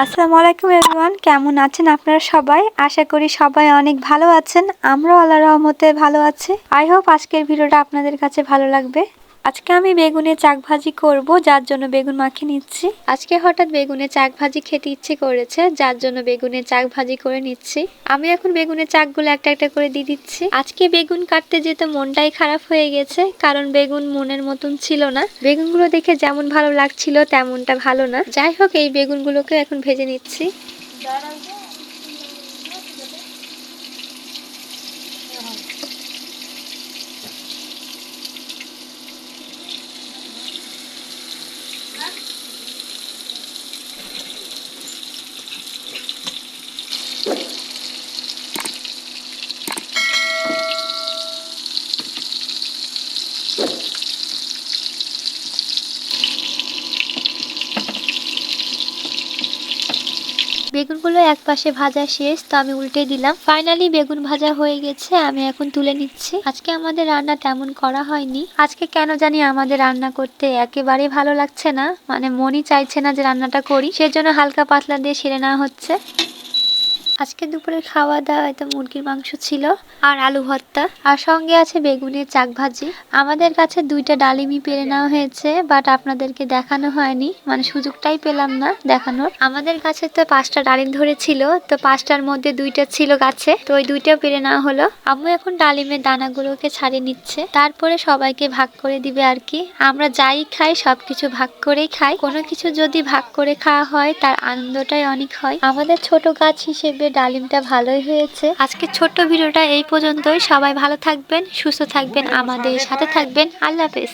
আসসালামু আলাইকুম এভরিওয়ান কেমন আছেন আপনারা সবাই? আশা করি সবাই অনেক ভালো আছেন, আমরাও আল্লাহ রহমতে ভালো আছি। আই হোপ আজকের ভিডিওটা আপনাদের কাছে ভালো লাগবে। আজকে আমি বেগুনের চাক ভাজি করব, যার জন্য বেগুন মাখিয়ে নিচ্ছি। আজকে হঠাৎ বেগুনের চাক ভাজি খেতে ইচ্ছে করেছে, যার জন্য বেগুনের চাক ভাজি করে নিচ্ছি। আমি এখন বেগুনের চাকগুলো একটা একটা করে দিয়ে দিচ্ছি। আজকে বেগুন কাটতে যেতে মনটাই খারাপ হয়ে গেছে, কারণ বেগুন মনের মতন ছিল না। বেগুনগুলো দেখে যেমন ভালো লাগছিল, তেমনটা ভালো না। যাই হোক, এই বেগুনগুলোকে এখন ভেজে নিচ্ছি। বেগুনগুলো এক পাশে ভাজা শেষ, তো আমি উল্টে দিলাম। ফাইনালি বেগুন ভাজা হয়ে গেছে, আমি এখন তুলে নিচ্ছি। আজকে আমাদের রান্না তেমন করা হয়নি। আজকে কেন জানি আমাদের রান্না করতে একেবারে ভালো লাগছে না। মানে মনই চাইছে না যে রান্নাটা করি, সেজন্য হালকা পাতলা দিয়ে সেরে নেওয়া হচ্ছে। আজকে দুপুরের খাওয়া দাওয়া এটা মুরগির মাংস ছিল আর আলু ভর্তা। আর সঙ্গে আছে বেগুনের চাক ভাজি। আমাদের কাছে দুইটা ডালিমই পেরে নেওয়া হয়েছে বাট আপনাদেরকে দেখানো হয়নি। মানে সুযোগটাই পেলাম না দেখানোর। আমাদের কাছে তো পাঁচটা ডালিম ধরেছিল, তো পাঁচটার মধ্যে দুইটা ছিল গাছে, তো ওই দুইটাও পেরে নেওয়া হলো। আম্মু এখন ডালিমের দানাগুলোকে ছাড়িয়ে নিচ্ছে। তারপরে সবাইকে ভাগ করে দিবে আর কি। আমরা যাই খাই, সবকিছু ভাগ করেই খাই। কোনো কিছু যদি ভাগ করে খাওয়া হয়, তার আনন্দটাই অনেক হয়। আমাদের ছোট গাছ হিসেবে ডালিমটা ভালোই হয়েছে। আজকে ছোট্ট ভিডিওটা এই পর্যন্তই। সবাই ভালো থাকবেন, সুস্থ থাকবেন, আমাদের সাথে থাকবেন। আল্লাহ হাফেজ।